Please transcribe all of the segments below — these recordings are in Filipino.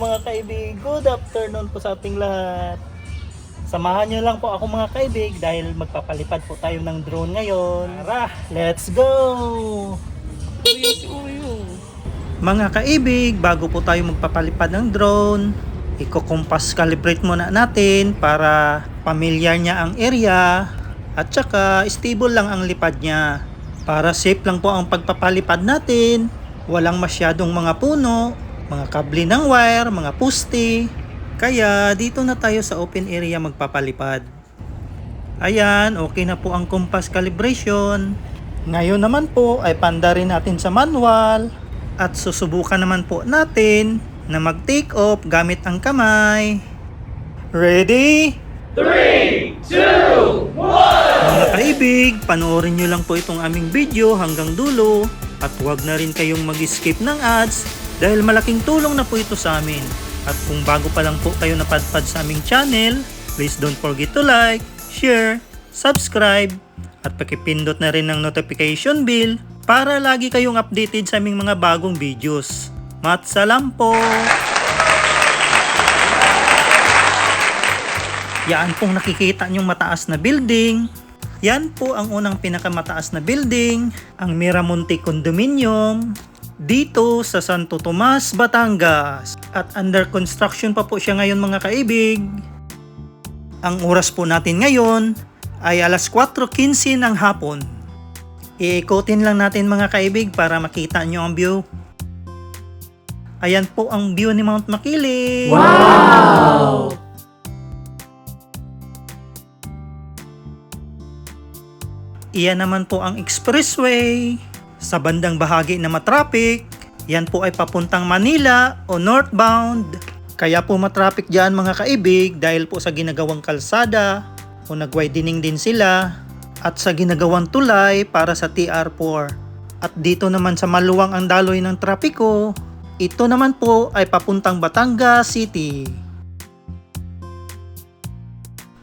Mga kaibig, good afternoon po sa ating lahat. Samahan niyo lang po ako mga kaibig dahil magpapalipad po tayo ng drone ngayon. Tara, let's go! Mga kaibig, bago po tayo magpapalipad ng drone, iko-compass calibrate muna natin para pamilyar niya ang area at saka stable lang ang lipad niya. Para safe lang po ang pagpapalipad natin, walang masyadong mga puno, mga kable ng wire, mga puste. Kaya dito na tayo sa open area magpapalipad. Ayan, okay na po ang compass calibration. Ngayon naman po ay panda rin natin sa manual at susubukan naman po natin na mag-take off gamit ang kamay. Ready? 3, 2, 1! Mga kaibig, panoorin nyo lang po itong aming video hanggang dulo at huwag na rin kayong mag-skip ng ads dahil malaking tulong na po ito sa amin. At kung bago pa lang po kayo napadpad sa aming channel, please don't forget to like, share, subscribe, at pakipindot na rin ng notification bell para lagi kayong updated sa aming mga bagong videos. Matsalam po! Yan pong nakikita nyong mataas na building. Yan po ang unang pinakamataas na building, ang Miramonte Condominium, dito sa Santo Tomas, Batangas. At under construction pa po siya ngayon mga kaibig. Ang oras po natin ngayon ay alas 4.15 ng hapon. Iikotin lang natin mga kaibig para makita nyo ang view. Ayan po ang view ni Mount Makiling. Iyan naman po ang expressway. Sa bandang bahagi na matraffic, yan po ay papuntang Manila o northbound. Kaya po matraffic dyan mga kaibig dahil po sa ginagawang kalsada o nagwidening din sila at sa ginagawang tulay para sa TR4. At dito naman sa maluwang ang daloy ng trapiko, ito naman po ay papuntang Batangas City.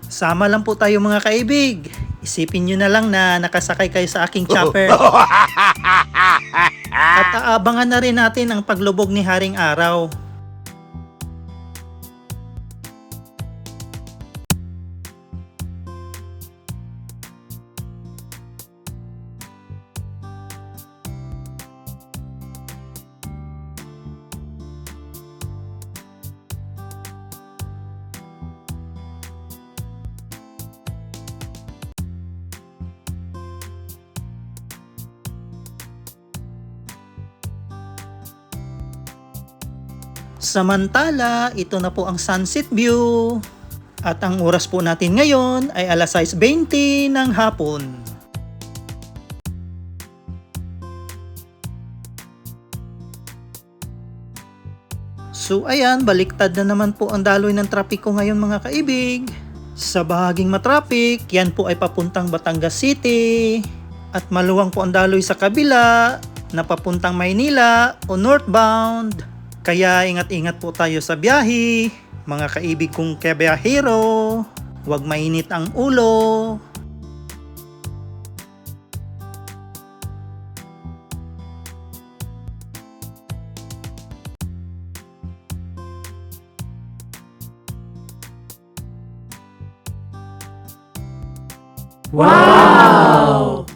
Sama lang po tayo mga kaibig. Isipin nyo na lang na nakasakay kayo sa aking chopper. At aabangan na rin natin ang paglubog ni Haring Araw. Samantala, ito na po ang sunset view. At ang oras po natin ngayon ay alas 6.20 ng hapon. So ayan, baliktad na naman po ang daloy ng trapiko ngayon mga kaibig. Sa bahaging matraffic, yan po ay papuntang Batangas City. At maluwang po ang daloy sa kabila na papuntang Maynila o northbound. Kaya ingat-ingat po tayo sa biyahe, mga kaibig kong kabiyahero. Huwag mainit ang ulo. Wow!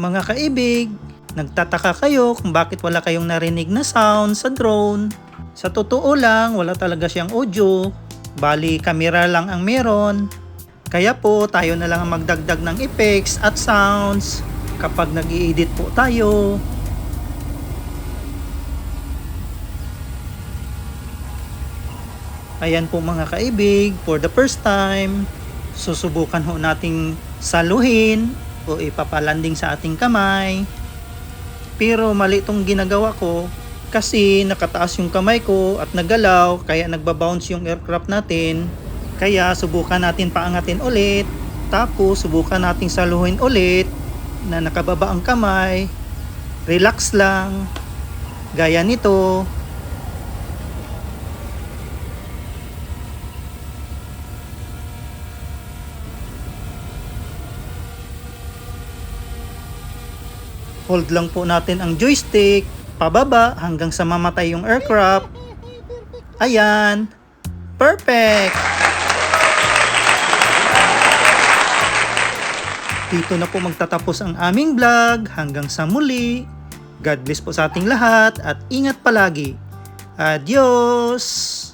Mga kaibig, nagtataka kayo kung bakit wala kayong narinig na sound sa drone. Sa totoo lang, wala talaga siyang audio. Bali, camera lang ang meron. Kaya po, tayo na lang ang magdagdag ng effects at sounds kapag nag edit po tayo. Ayan po mga kaibig, for the first time, susubukan ho nating saluhin o ipapalanding sa ating kamay. Pero mali itong ginagawa ko kasi nakataas yung kamay ko at nagalaw kaya nagbabounce yung aircraft natin. Kaya subukan natin paangatin ulit. Tapos subukan nating saluhin ulit na nakababa ang kamay. Relax lang. Gaya nito. Hold lang po natin ang joystick pababa hanggang sa mamatay yung aircraft. Ayan. Perfect! Dito na po magtatapos ang aming vlog. Hanggang sa muli. God bless po sa ating lahat at ingat palagi. Adios!